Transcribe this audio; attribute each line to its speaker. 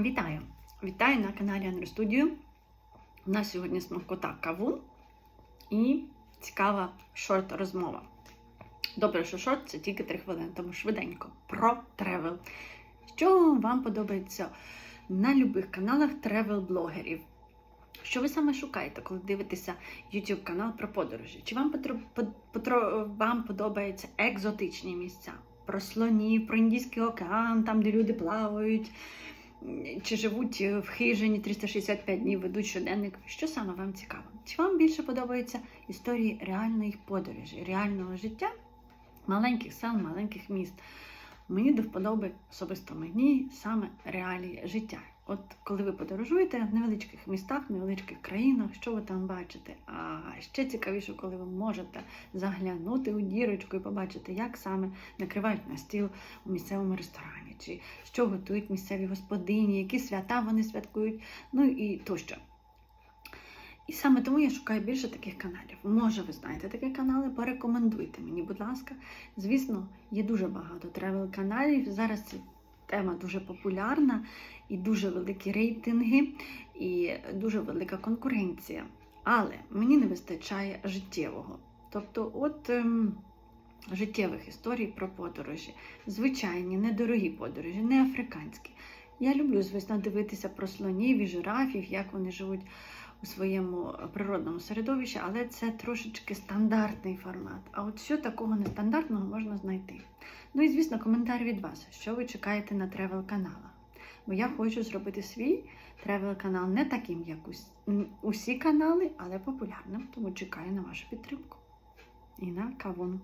Speaker 1: Вітаю! Вітаю на каналі Андрю Студію. У нас сьогодні смакота кавун і цікава шорт-розмова. Добре, що шорт це тільки 3 хвилини, тому швиденько про тревел. Що вам подобається на любих каналах тревел-блогерів? Що ви саме шукаєте, коли дивитеся YouTube канал про подорожі? Чи вам, потро... потро- вам подобаються екзотичні місця? Про слонів, про Індійський океан, там, де люди плавають, чи живуть в хижині 365 днів, ведуть щоденник. Що саме вам цікаво? Чи вам більше подобаються історії реальної подорожі, реального життя, маленьких сел, маленьких міст? Мені до вподоби особисто мені саме реалії життя. От коли ви подорожуєте в невеличких містах, в невеличких країнах, що ви там бачите? А ще цікавіше, коли ви можете заглянути у дірочку і побачити, як саме накривають на стіл у місцевому ресторані, чи що готують місцеві господині, які свята вони святкують, ну і тощо. І саме тому я шукаю більше таких каналів. Може, ви знаєте такі канали, порекомендуйте мені, будь ласка. Звісно, є дуже багато тревел-каналів. Зараз ця тема дуже популярна і дуже великі рейтинги, і дуже велика конкуренція. Але мені не вистачає життєвого. Тобто, от ем, життєвих історій про подорожі. Звичайні, недорогі подорожі, не африканські. Я люблю, звісно, дивитися про слонів і жирафів, як вони живуть у своєму природному середовищі, але це трошечки стандартний формат. А от що такого нестандартного можна знайти? Ну і звісно, коментар від вас, що ви чекаєте на тревел-каналах. Бо я хочу зробити свій тревел-канал не таким, як усі канали, але популярним, тому чекаю на вашу підтримку. І на кавун.